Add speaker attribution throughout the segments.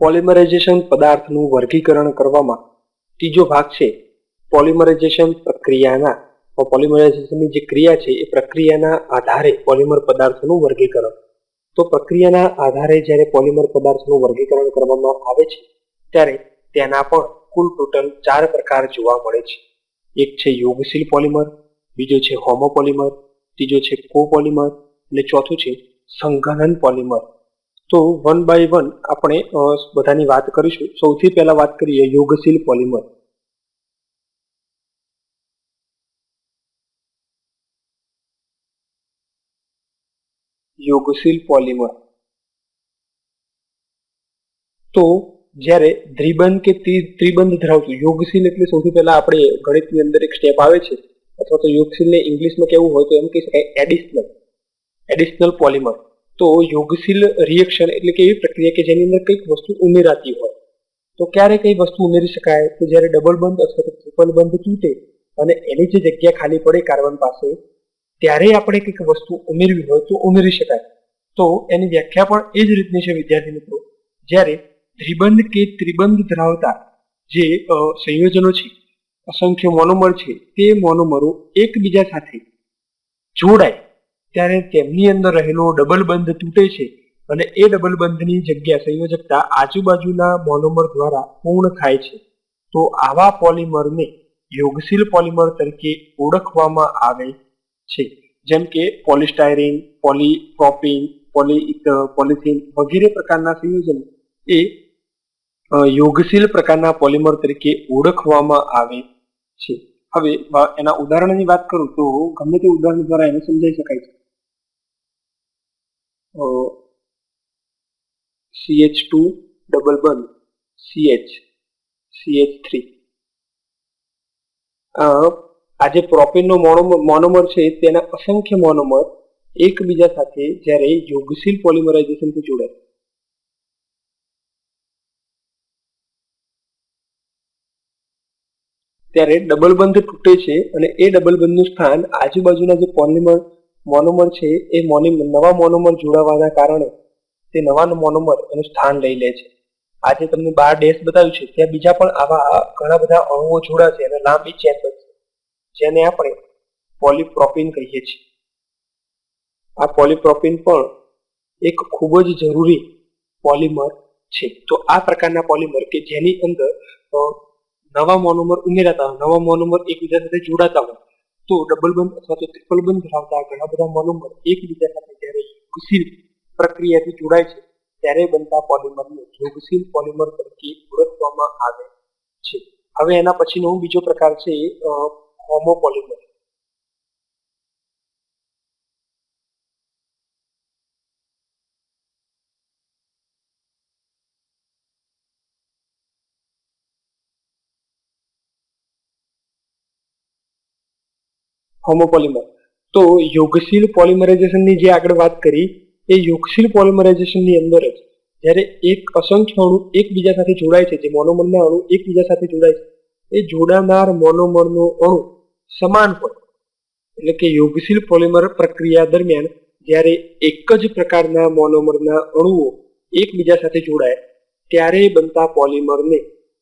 Speaker 1: Polymerisation પદાર્થનું વર્ગીકરણ કરવામાં ત્રીજો ભાગ છે પોલિમરાઇઝેશન પ્રક્રિયાના. પોલિમરાઇઝેશનની જે ક્રિયા છે, એ પ્રક્રિયાના આધારે પોલિમર પદાર્થનું વર્ગીકરણ. તો પ્રક્રિયાના આધારે જ્યારે પોલિમર પદાર્થનું વર્ગીકરણ કરવામાં આવે છે, ત્યારે તેના પણ કુલ ટોટલ ચાર પ્રકાર જોવા મળે છે. એક છે યોગશીલ પોલિમર બીજો છે હોમોપોલિમર ત્રીજો છે કોપોલિમર અને ચોથું છે સંઘનન પોલિમર તો વન બાય વન આપણે બધાની વાત કરીશું. સૌથી પહેલા વાત કરીએ યોગશીલ પોલિમર. યોગશીલ પોલિમર. તો જ્યારે દ્વિબંધ કે ત્રિ- ત્રિબંધ ધરાવતું, યોગશીલ એટલે સૌથી પહેલા આપણે ગણિતની અંદર એક સ્ટેપ આવે છે. અથવા તો યોગશીલને ઇંગ્લિશમાં કેવું હોય તો એમ શકાય એડિશનલ એડિશનલ પોલિમર તો યોગશીલ રિએક્શન એટલે કે એવી પ્રક્રિયા કે જેની અંદર કંઈક વસ્તુ ઉમેરાતી હોય. તો ક્યારે કઈ વસ્તુ ઉમેરી શકાય? તો જ્યારે ડબલ બંધ અથવા તો ટ્રિપલ બંધ તૂટે અને એની જે જગ્યા ખાલી પડે કાર્બન પાસે, ત્યારે આપણે કંઈક વસ્તુ ઉમેરવી હોય તો ઉમેરી શકાય. તો એની વ્યાખ્યા પણ એ જ રીતની છે, વિદ્યાર્થી મિત્રો. જ્યારે ત્રિબંધ કે ત્રિબંધ ધરાવતા જે સંયોજનો છે, અસંખ્ય મોનોમર છે, તે મોનોમરો એકબીજા સાથે જોડાય ત્યારે તેમની અંદર રહેલો ડબલ બંધ તૂટે છે અને એ ડબલ બંધની જગ્યા સંયોજકતા આજુબાજુના મોનોમર દ્વારા પૂર્ણ થાય છે. તો આવા પોલિમરને યોગશીલ પોલિમર તરીકે ઓળખવામાં આવે છે. જેમ કે પોલિસ્ટાયરીન પોલીપ્રોપિન પોલી પોલિથીન વગેરે પ્રકારના સંયોજનો એ યોગશીલ પ્રકારના પોલિમર તરીકે ઓળખવામાં આવે છે. હવે, એના ઉદાહરણની વાત કરું તો ગમે તે ઉદાહરણ દ્વારા એને સમજાઈ શકાય છે. સીએચ ટુ ડબલ બંધ સીએચ સીએચ થ્રી આ જે પ્રોપીનનો મોનોમર છે, તેના અસંખ્ય મોનોમર એકબીજા સાથે જ્યારે યોગશીલ પોલિમરાઇઝેશનથી જોડાય ત્યારે ડબલ બંધ તૂટે છે અને એ ડબલ બંધનું સ્થાન આજુબાજુના જે પોલિમર મોનોમર છે, એ મોની, નવા મોનોમર જોડાવાના કારણે તે નવા મોનોમર એનું સ્થાન લઈ લે છે. આજે તમને બાર ડેશ બતાવ્યું છે, ત્યાં બીજા પણ આવા ઘણા બધા અણુઓ જોડાશે અને લાંબી ચેન બનશે જેને આપણે પોલીપ્રોપિન કહીએ છીએ. આ પોલીપ્રોપિન પણ એક ખૂબ જ જરૂરી પોલિમર છે. તો આ પ્રકારના પોલિમર કે જેની અંદર નવા મોનોમર ઉમેરાતા હોય, નવા મોનોમર એકબીજા સાથે જોડાતા હોય તો ડબલ બંધ અથવા તો ત્રિપલ બંધ ધરાવતા ઘણા બધા મોનોમર એકબીજા સાથે જ્યારે યોગશીલ પ્રક્રિયાથી જોડાય છે, ત્યારે બનતા પોલિમરને યોગશીલ પોલિમર તરીકે ઓળખવામાં આવે છે. હવે એના પછીનો બીજો પ્રકાર છે હોમોપોલિમર હોમોપોલિમર તો યોગશીલ પોલિમરાઇઝેશનની જે આગળ વાત કરી, એ યોગશીલ પોલિમરાઇઝેશનની અંદર જ જ્યારે એક અસંખ્ય અણુ એકબીજા સાથે જોડાય છે, જે મોનોમરના અણુ એકબીજા સાથે જોડાય છે, એ જોડાનાર મોનોમરનો અણુ સમાન હોય. એટલે કે યોગશીલ પોલિમર પ્રક્રિયા દરમિયાન જ્યારે એક જ પ્રકારના મોનોમરના અણુઓ એકબીજા સાથે જોડાય, ત્યારે બનતા પોલિમરને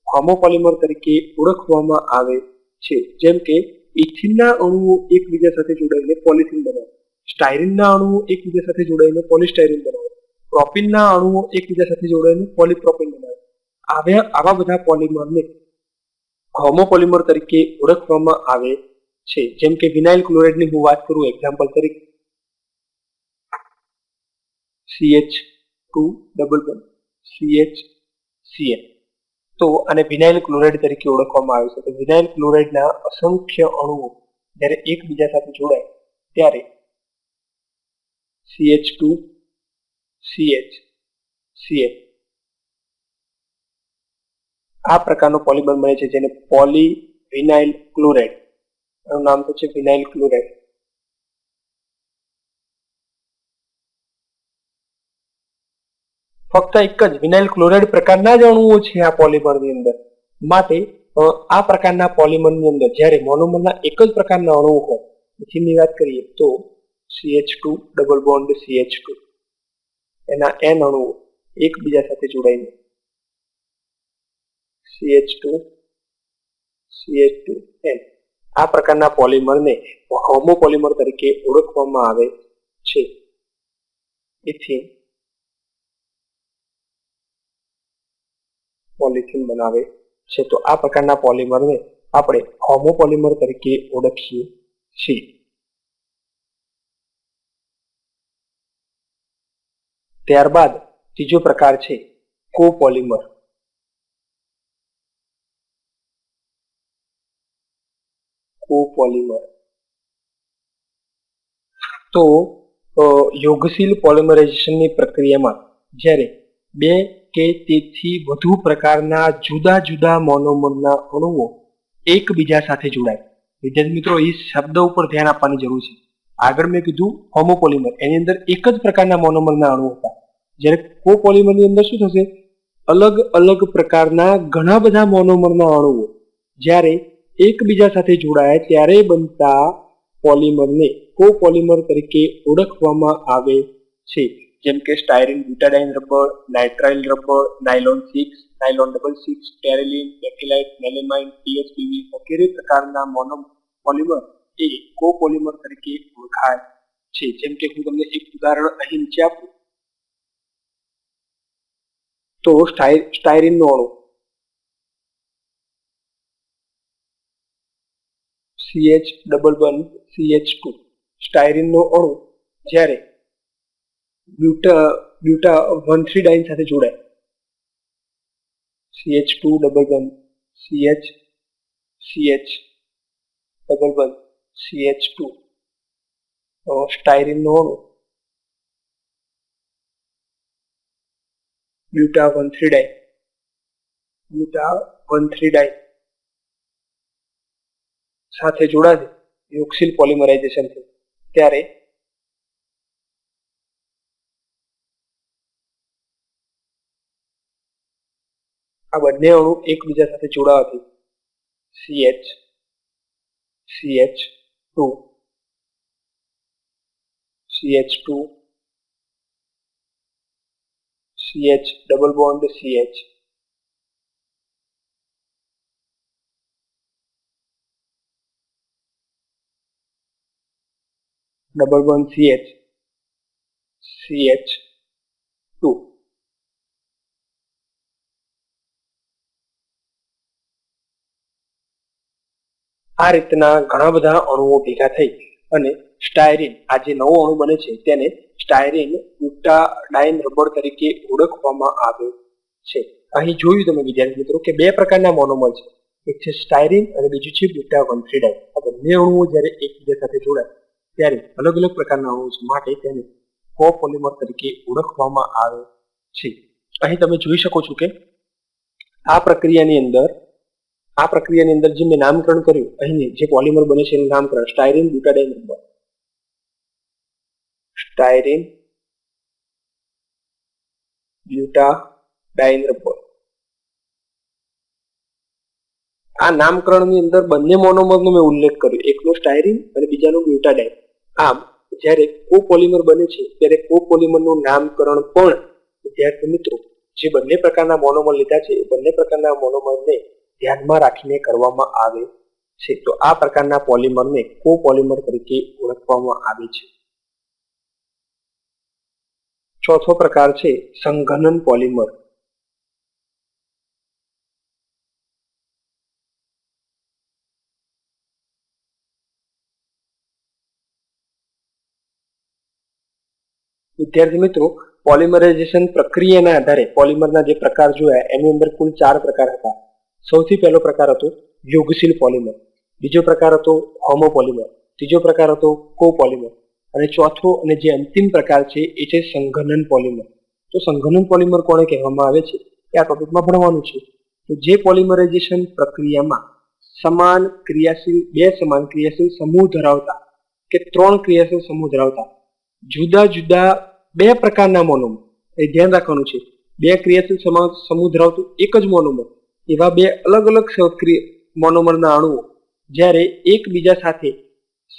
Speaker 1: હોમોપોલિમર તરીકે ઓળખવામાં આવે છે. જેમ કે ઇથિનના અણુઓ એકબીજા સાથે જોડાઈને પોલિથીન બનાવે. સ્ટાયરિનના અણુઓ એકબીજા સાથે જોડાઈને પોલિસ્ટાયરિન બનાવે. પ્રોપિનના અણુઓ એકબીજા સાથે જોડાઈને પોલિપ્રોપિન બનાવે. આવ્યા આવા બધા પોલિમરને હોમોપોલિમર તરીકે ઓળખવામાં આવે છે. જેમ કે વિનાઇલ ક્લોરાઇડની હું વાત કરું એક્ઝામ્પલ તરીકે. CH two double one CH Cl તો આને વિનાઇલ ક્લોરાઇડ તરીકે ઓળખવામાં આવે છે. તો વિનાઇલ ક્લોરાઇડના અસંખ્ય અણુઓ જ્યારે એકબીજા સાથે જોડાય ત્યારે સીએચ ટુ CH સીએચ આ પ્રકારનો પોલિમર મળે છે જેને પોલી વિનાઇલ ક્લોરાઇડ એનું નામ તો છે વિનાઇલ ક્લોરાઇડ ફક્ત એક જ વિનાઇલ ક્લોરાઇડ પ્રકારના જ અણુઓ છે આ પોલિમરની અંદર. માટે આ પ્રકારના પોલિમરની અંદર જ્યારે મોનોમરના એક જ પ્રકારના અણુઓ હોય એની વાત કરીએ તો CH two double bond CH2 એના એન અણુઓ એકબીજા સાથે જોડાઈને. CH2 CH2N આ પ્રકારના પોલિમરને હોમોપોલિમર તરીકે ઓળખવામાં આવે છે. ઇથિન પોલિથીન બનાવે છે. તો આ પ્રકારના પોલિમરને આપણે હોમોપોલિમર તરીકે ઓળખીએ છીએ. ત્યારબાદ ત્રીજો પ્રકાર છે કોપોલિમર કોપોલિમર તો યોગશીલ પોલિમરાઇઝેશનની પ્રક્રિયામાં જ્યારે બે કે તેથી વધુ પ્રકારના જુદા જુદા મોનોમરના અણુઓ એકબીજા સાથે જોડાય. વિદ્યાર્થી મિત્રો, એ શબ્દ ઉપર ધ્યાન આપવાની જરૂર છે. આગળ મેં કીધું હોમોપોલિમર એની અંદર એક જ પ્રકારના મોનોમરના અણુ હતા. જ્યારે કોપોલિમરની અંદર શું થશે? અલગ અલગ પ્રકારના ઘણા બધા મોનોમરના અણુઓ જ્યારે એકબીજા સાથે જોડાય ત્યારે બનતા પોલિમરને કોપોલિમર તરીકે ઓળખવામાં આવે છે. જેમ કે styrene butadiene rubber, nitrile rubber, nylon six, nylon double six terylene bakelite melamine TSPV વગેરે પ્રકારના મોનો, પોલિમર એ કોપોલિમર તરીકે ઓળખાય છે. જેમ કે હું તમને એક ઉદાહરણ અહીં નીચે આપું. તો સ્ટાયરીનનો અણુ. CH double one CH CH2 સ્ટાયરીનનો અણુ જ્યારે buta buta one three diene સાથે જોડાય CH2 double one CH CH double one CH2 અ, સ્ટાયરીનનો અણુ buta one three diene buta one three diene સાથે જોડાશે યોક્સિલ પોલિમરાઇઝેશન છે ત્યારે આ બંને અણુ એકબીજા સાથે જોડાવાથી CH CH2 CH2 CH double bond CH double bond CH CH2 આ રીતના ઘણા બધા અણુઓ ભેગા થઈ અને સ્ટાયરીન, આ જે નવો અણુ બને છે, તેને સ્ટાયરીન ડાઇન રબર તરીકે ઓળખવામાં આવે છે. અહીં જોયું તમે વિદ્યાર્થી મિત્રો કે બે પ્રકારના મોનોમર છે. એક છે સ્ટાયરીન અને બીજું છે બ્યુટા વનથ્રીડાઇન આ બંને અણુઓ જ્યારે એકબીજા સાથે જોડાય, ત્યારે અલગ અલગ પ્રકારના અણુઓ છે માટે તેને કોપોલિમર તરીકે ઓળખવામાં આવે છે. અહીં તમે જોઈ શકો છો કે આ પ્રક્રિયાની અંદર આ પ્રક્રિયાની અંદર જે મેં નામકરણ કર્યું અહીં જે પોલિમર બને છે એનું નામકરણ styrene butadiene rubber styrene butadiene rubber આ નામકરણની અંદર બંને મોનોમરનો મેં ઉલ્લેખ કર્યો, એકનો સ્ટાયરીન અને બીજાનો બ્યુટાડાઇન આમ, જ્યારે કોપોલિમર બને છે, ત્યારે કોપોલિમરનું નામકરણ પણ, વિદ્યાર્થી મિત્રો, જે બંને પ્રકારના મોનોમર લીધા છે, એ બંને પ્રકારના મોનોમરને ધ્યાનમાં રાખીને કરવામાં આવે છે. તો આ પ્રકારના પોલિમરને કોપોલિમર તરીકે ઓળખવામાં આવે છે. ચોથો પ્રકાર છે સંઘનન પોલિમર. વિદ્યાર્થી મિત્રો, પોલિમરાઇઝેશન પ્રક્રિયાના આધારે પોલિમરના જે પ્રકાર જોયા, એની અંદર કુલ ચાર પ્રકાર હતા. સૌથી પહેલો પ્રકાર હતો યોગશીલ પોલિમર. બીજો પ્રકાર હતો હોમોપોલિમર. ત્રીજો પ્રકાર હતો કોપોલિમર. અને ચોથો અને જે અંતિમ પ્રકાર છે એ છે સંઘનન પોલિમર. તો સંઘનન પોલિમર કોને કહેવામાં આવે છે? એ આ ટોપિકમાં ભણવાનું છે. તો જે પોલિમરાઇઝેશન પ્રક્રિયામાં સમાન ક્રિયાશીલ, બે સમાન ક્રિયાશીલ સમૂહ ધરાવતા કે ત્રણ ક્રિયાશીલ સમૂહ ધરાવતા, જુદા જુદા બે પ્રકારના મોનોમર. એ ધ્યાન રાખવાનું છે. બે ક્રિયાશીલ સમાન સમૂહ ધરાવતું એક જ મોનોમર. એવા બે અલગ અલગ સક્રિય મોનોમરના અણુઓ જ્યારે એકબીજા સાથે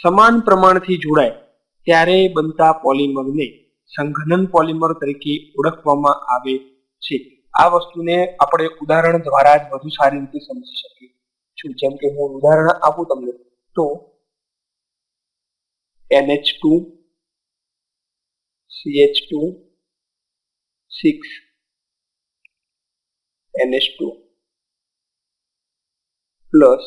Speaker 1: સમાન પ્રમાણથી જોડાય ત્યારે બનતા પોલિમરને સંઘનન પોલિમર તરીકે ઓળખવામાં આવે છે. આ વસ્તુને આપણે ઉદાહરણ દ્વારા જ વધુ સારી રીતે સમજી શકીએ છું જેમ કે હું ઉદાહરણ આપું તમને, તો NH2 CH2 6 NH2 plus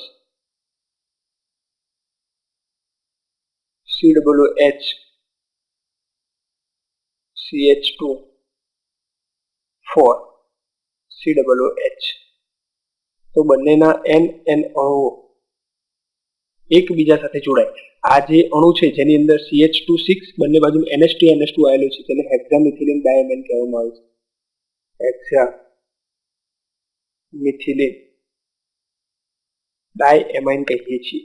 Speaker 1: CWH CH2 4 CWH તો બંનેના એન એન અણુઓ એકબીજા સાથે જોડાય. આ જે અણુ છે, જેની અંદર CH2 ટુ સિક્સ બંને બાજુ NH2 NH2 આવેલું છે, તેને હેક્સામિથિલિન ડાયમેન કહેવામાં આવે છે. હેક્સા મિથિલિન ડાયએમાઇન કહીએ છીએ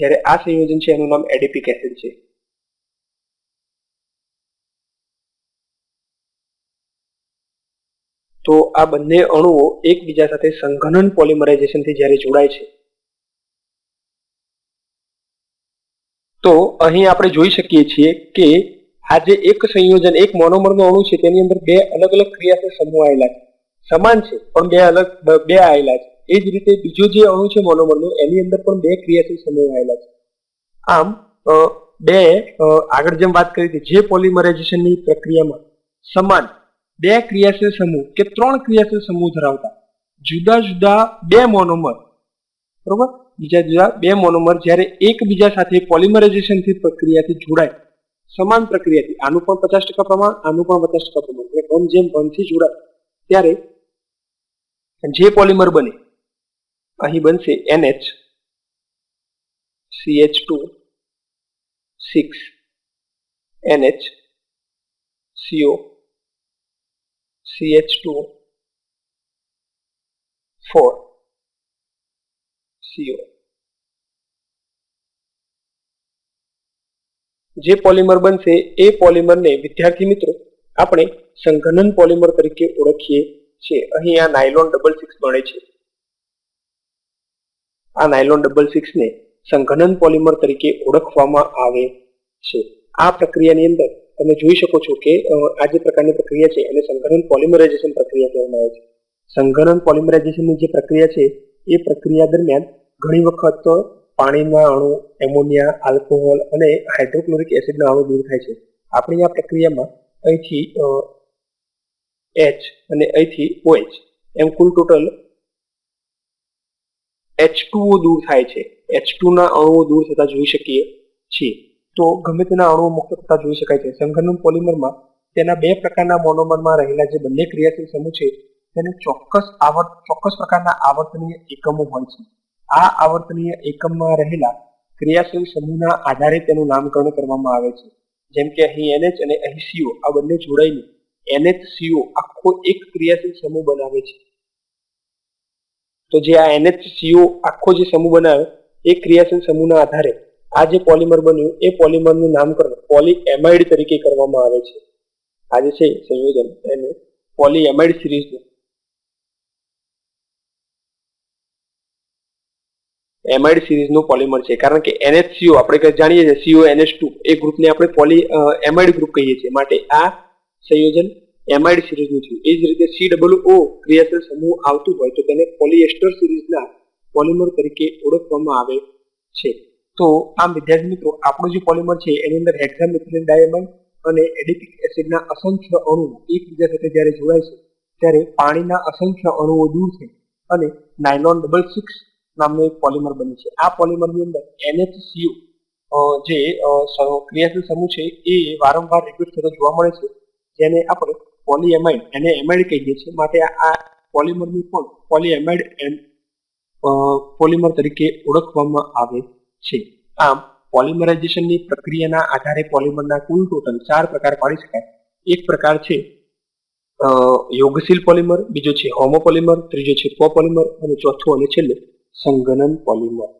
Speaker 1: જ્યારે આ સંયોજન છે એનું નામ એડિપિક એસિડ છે તો આ બંને અણુઓ એકબીજા સાથે સંઘનન પોલિમરાઇઝેશનથી જ્યારે જોડાય છે તો અહીં આપણે જોઈ શકીએ છીએ કે આ જે એક સંયોજન, એક મોનોમરનો અણુ છે, તેની અંદર બે અલગ અલગ ક્રિયાશીલ સમૂહ આવેલા છે. સમાન છે, પણ બે અલગ, બે આવેલા છે. એ જ રીતે બીજો જે અણુ છે મોનોમરનો એની અંદર પણ બે ક્રિયાશીલ સમૂહ આવેલા છે. આમ બે આગળ જેમ વાત કરી હતી, જે પોલિમરાઇઝેશનની પ્રક્રિયામાં સમાન બે ક્રિયાશીલ સમૂહ કે ત્રણ ક્રિયાશીલ સમૂહ ધરાવતા જુદા જુદા બે મોનોમર બરોબર? બીજા જુદા બે મોનોમર જ્યારે એકબીજા સાથે પોલિમરાઇઝેશનથી પ્રક્રિયાથી જોડાય, સમાન પ્રક્રિયાથી, આનું પણ પચાસ ટકા પ્રમાણ, આનું પણ પચાસ ટકા પ્રમાણ, એટલે જેમ વનથી જોડાય, ત્યારે જે પોલિમર બને, અહીં બનશે NH CH2 6 NH CO CH2 4 CO જે પોલિમર બનશે એ પોલિમરને વિદ્યાર્થી મિત્રો, આપણે સંઘનન પોલિમર તરીકે ઓળખીએ. છીએ અહીં આ નાયલોન ડબલ સિક્સ મળે છે. આ નાયલોન ડબલ સિક્સને સંઘનન પોલિમર તરીકે ઓળખવામાં આવે છે. આ પ્રક્રિયાની અંદર તમે જોઈ શકો છો કે આ જે પ્રકારની પ્રક્રિયા છે, એને સંઘનન પોલિમરાઇઝેશન પ્રક્રિયા કહેવામાં આવે છે. સંઘનન પોલિમરાઇઝેશનની જે પ્રક્રિયા છે, એ પ્રક્રિયા દરમિયાન ઘણી વખત પાણીના અણુ, એમોનિયા, આલ્કોહોલ અને હાઇડ્રોક્લોરિક એસિડના અણુ દૂર થાય છે. આપણી આ પ્રક્રિયામાં અહીંથી એચ અને અહીંથી ઓએચ એમ કુલ ટોટલ એચ ટુઓ દૂર થાય છે. એચ ના અણુઓ દૂર થતા જોઈ શકીએ છીએ. તો ગમે તેના અણુઓ મુક્ત થતા જોઈ શકાય છે. સંઘનન પોલિમરમાં તેના બે પ્રકારના મોનોમરમાં રહેલા જે બંને ક્રિયાશીલ સમૂહ છે, તેને ચોક્કસ આવર્ત, ચોક્કસ પ્રકારના આવર્તનીય એકમો હોય છે. આ આવર્તનીય એકમમાં રહેલા ક્રિયાશીલ સમૂહના આધારે તેનું નામકરણ કરવામાં આવે છે. જેમ કે અહીં એનએચ અને અહીં સીઓ આ બંને જોડાઈને NHCO આખો એક ક્રિયાશીલ સમૂહ બનાવે છે. તો જે આ એનએચસીઓ આખો જે સમૂહ બનાવે, એ ક્રિયાશીલ સમૂહના આધારે આ જે પોલિમર બન્યું, એ પોલિમરનું નામકરણ પોલીએમાઇડ તરીકે કરવામાં આવે છે. આ જે છે સંયોજન, એને પોલીએમાઇડ સિરીઝનું એમાઇડ સિરીઝનું પોલિમર છે, કારણ કે એનએચસીઓ, આપણે જાણીએ છીએ, સીઓ, એનએચ ટુ, એ ગ્રુપને આપણે પોલી એમાઇડ ગ્રુપ કહીએ છીએ. માટે આ સંયોજન એમાઇડ સિરીઝનું છે. એ જ રીતે સી ડબલ ઓ ક્રિયાશીલ સમૂહ આવતું હોય તો તેને પોલિએસ્ટર સિરીઝના પોલિમર તરીકે ઓળખવામાં આવે છે. તો આમ વિદ્યાર્થી મિત્રો, આપણું જે પોલિમર છે, એની અંદર હેક્સામિથિલિન ડાયમંડ અને એડિપિક એસિડના અસંખ્ય અણુઓ એકબીજા સાથે જ્યારે જોડાય છે, ત્યારે પાણીના અસંખ્ય અણુઓ દૂર છે અને નાયલોન ડબલ સિક્સ નામનું એક પોલિમર બને છે. આ પોલિમરની અંદર NHCO જે ક્રિયાશીલ સમૂહ છે, એ વારંવાર રિપીટ થતો જોવા મળે છે. જેને આપણે પોલીએમાઇડ એને એમાઇડ કહીએ છીએ. માટે આ પોલિમરની પણ પોલીએમાઇડ પોલિમર તરીકે ઓળખવામાં આવે છે. આમ પોલિમરાઇઝેશનની પ્રક્રિયાના આધારે પોલિમરના કુલ ટોટલ ચાર પ્રકાર પાડી શકાય. એક પ્રકાર છે યોગશીલ પોલિમર બીજો છે હોમોપોલિમર ત્રીજો છે પોપોલિમર અને ચોથો અને છેલ્લે સંગનન પોલિમર